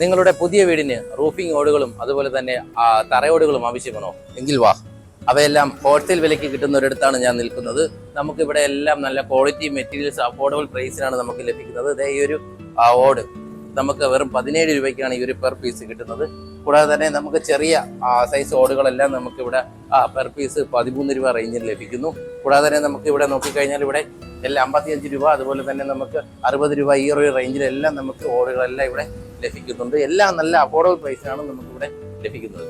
നിങ്ങളുടെ പുതിയ വീടിന് റൂഫിംഗ് ഓടുകളും അതുപോലെ തന്നെ തറയോടുകളും ആവശ്യമാണോ? എങ്കിൽ വാ. അവയെല്ലാം ഹോൾസെയിൽ വിലയ്ക്ക് കിട്ടുന്ന ഒരിടത്താണ് ഞാൻ നിൽക്കുന്നത്. നമുക്ക് ഇവിടെ എല്ലാം നല്ല ക്വാളിറ്റി മെറ്റീരിയൽസ് അഫോർഡബിൾ പ്രൈസിനാണ് നമുക്ക് ലഭിക്കുന്നത്. അതേ ഈ ഒരു ഓട്. നമുക്ക് വെറും പതിനേഴ് രൂപയ്ക്കാണ് ഈ ഒരു പെർ പീസ് കിട്ടുന്നത്. കൂടാതെ തന്നെ നമുക്ക് ചെറിയ സൈസ് ഓടുകളെല്ലാം നമുക്ക് ഇവിടെ പെർ പീസ് പതിമൂന്ന് രൂപ റേഞ്ചിൽ ലഭിക്കുന്നു. കൂടാതെ തന്നെ നമുക്ക് ഇവിടെ നോക്കിക്കഴിഞ്ഞാൽ ഇവിടെ എല്ലാം അമ്പത്തിയഞ്ച് രൂപ അതുപോലെ തന്നെ നമുക്ക് അറുപത് രൂപ ഈ ഒരു റേഞ്ചിലെല്ലാം നമുക്ക് ഓടുകളെല്ലാം ഇവിടെ ലഭിക്കുന്നുണ്ട്. എല്ലാം നല്ല അഫോർഡബിൾ പ്രൈസിനാണ് നമുക്ക് ഇവിടെ ലഭിക്കുന്നത്.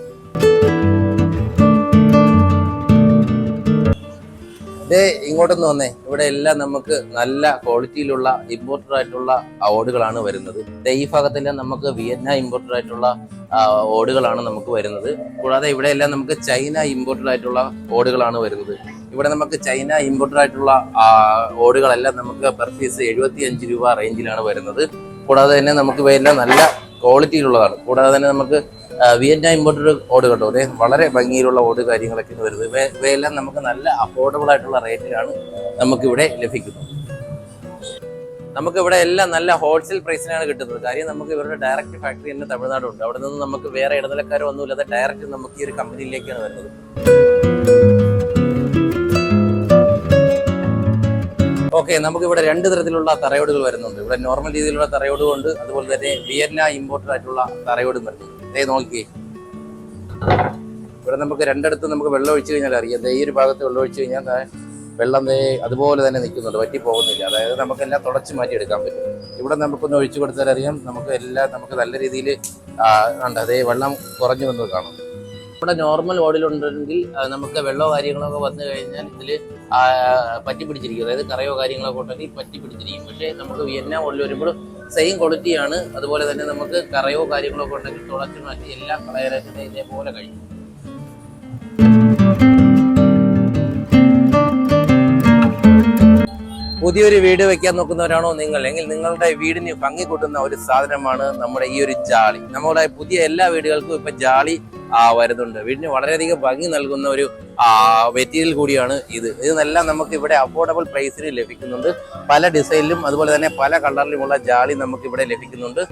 ദേ ഇങ്ങോട്ടൊന്ന് വന്നേ. ഇവിടെ എല്ലാം നമുക്ക് നല്ല ക്വാളിറ്റിയിലുള്ള ഇമ്പോർട്ടഡ് ആയിട്ടുള്ള ഓടുകളാണ് വരുന്നത്. ഈ ഭാഗത്തെല്ലാം നമുക്ക് വിയറ്റ്നാം ഇമ്പോർട്ടഡ് ആയിട്ടുള്ള ഓടുകളാണ് നമുക്ക് വരുന്നത്. കൂടാതെ ഇവിടെ എല്ലാം നമുക്ക് ചൈന ഇമ്പോർട്ടഡ് ആയിട്ടുള്ള ഓടുകളാണ് വരുന്നത്. ഇവിടെ നമുക്ക് ചൈന ഇമ്പോർട്ടഡ് ആയിട്ടുള്ള ഓടുകളെല്ലാം നമുക്ക് പെർ പീസ് എഴുപത്തി രൂപ റേഞ്ചിലാണ് വരുന്നത്. കൂടാതെ തന്നെ നമുക്ക് ഇവയെല്ലാം നല്ല ക്വാളിറ്റിയിലുള്ളതാണ്. കൂടാതെ തന്നെ നമുക്ക് വിയറ്റ്നാം ഇമ്പോർട്ടഡ് ഓട് കേട്ടോ. അതെ വളരെ ഭംഗിയിലുള്ള ഓട് കാര്യങ്ങളൊക്കെയാണ് വരുന്നത്. ഇവ ഇവയെല്ലാം നമുക്ക് നല്ല അഫോർഡബിൾ ആയിട്ടുള്ള റേറ്റിലാണ് നമുക്കിവിടെ ലഭിക്കുന്നത്. നമുക്കിവിടെ എല്ലാം നല്ല ഹോൾസെയിൽ പ്രൈസിനാണ് കിട്ടുന്നത്. കാര്യം നമുക്ക് ഇവരുടെ ഡയറക്റ്റ് ഫാക്ടറി തന്നെ തമിഴ്നാടുണ്ട്. അവിടെ നിന്ന് നമുക്ക് വേറെ ഇടനിലക്കാരോ ഒന്നുമില്ലാതെ ഡയറക്റ്റ് നമുക്ക് ഈ ഒരു കമ്പനിയിലേക്കാണ് വരുന്നത്. ഓക്കെ നമുക്ക് ഇവിടെ രണ്ട് തരത്തിലുള്ള തറയോടുകൾ വരുന്നുണ്ട്. ഇവിടെ നോർമൽ രീതിയിലുള്ള തറയോടും ഉണ്ട് അതുപോലെ തന്നെ വിയന്ന ഇമ്പോർട്ടഡ് ആയിട്ടുള്ള തറയോടും വരുന്നുണ്ട്. ദേ നോക്കിയേ. ഇവിടെ നമുക്ക് രണ്ടിടത്ത് നമുക്ക് വെള്ളം ഒഴിച്ചു കഴിഞ്ഞാൽ അറിയാം. ഈ ഒരു ഭാഗത്ത് വെള്ളം ഒഴിച്ചു കഴിഞ്ഞാൽ വെള്ളം ദേ അതുപോലെ തന്നെ നിൽക്കുന്നുണ്ട്. വറ്റി പോകുന്നില്ല അതായത് നമുക്കെല്ലാം തുടച്ച് മാറ്റി എടുക്കാൻ പറ്റും. ഇവിടെ നമുക്കൊന്ന് ഒഴിച്ചു കൊടുത്താൽ അറിയാം. നമുക്ക് എല്ലാം നമുക്ക് നല്ല രീതിയിൽ ഉണ്ട് അതേ വെള്ളം കുറഞ്ഞു വന്നത് കാണാം. ഇവിടെ നോർമൽ ഓടിലുണ്ടെങ്കിൽ നമുക്ക് വെള്ളമോ കാര്യങ്ങളൊക്കെ വന്നു കഴിഞ്ഞാൽ ഇതിൽ പറ്റി പിടിച്ചിരിക്കും. അതായത് കറയോ കാര്യങ്ങളൊക്കെ ഉണ്ടെങ്കിൽ പറ്റി പിടിച്ചിരിക്കും. പക്ഷേ നമുക്ക് വിയന്ന ഓടിൽ വരുമ്പോൾ സെയിം ക്വാളിറ്റിയാണ് അതുപോലെ തന്നെ നമുക്ക് കറയോ കാര്യങ്ങളൊക്കെ ഉണ്ടെങ്കിൽ തുളച്ച് മാറ്റി എല്ലാം കളയാനായിട്ട് ഇതേപോലെ കഴിയും പുതിയൊരു വീട് വെക്കാൻ നോക്കുന്നവരാണോ നിങ്ങൾ? എങ്കിൽ നിങ്ങളുടെ വീടിന് ഭംഗി കൂട്ടുന്ന ഒരു സാധനമാണ് നമ്മുടെ ഈ ഒരു ജാളി. നമ്മുടെ പുതിയ എല്ലാ വീടുകൾക്കും ഇപ്പൊ ജാളി വരുന്നുണ്ട്. വീടിന് വളരെയധികം ഭംഗി നൽകുന്ന ഒരു മെറ്റീരിയൽ കൂടിയാണ് ഇത്. ഇതെല്ലാം നമുക്ക് ഇവിടെ അഫോർഡബിൾ പ്രൈസിൽ ലഭിക്കുന്നുണ്ട്. പല ഡിസൈനിലും അതുപോലെ തന്നെ പല കളറിലുമുള്ള ജാളി നമുക്ക് ഇവിടെ ലഭിക്കുന്നുണ്ട്.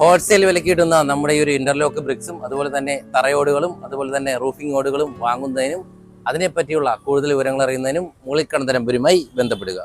ഹോൾസെയിൽ വിലക്ക് കിട്ടുന്ന നമ്മുടെ ഈ ഒരു ഇന്റർലോക്ക് ബ്രിക്സും അതുപോലെ തന്നെ തറയോടുകളും അതുപോലെ തന്നെ റൂഫിംഗ് ഓടുകളും വാങ്ങുന്നതിനും അതിനെപ്പറ്റിയുള്ള കൂടുതൽ വിവരങ്ങൾ അറിയുന്നതിനും മൂളിക്കണന്തരമ്പരുമായി ബന്ധപ്പെടുക.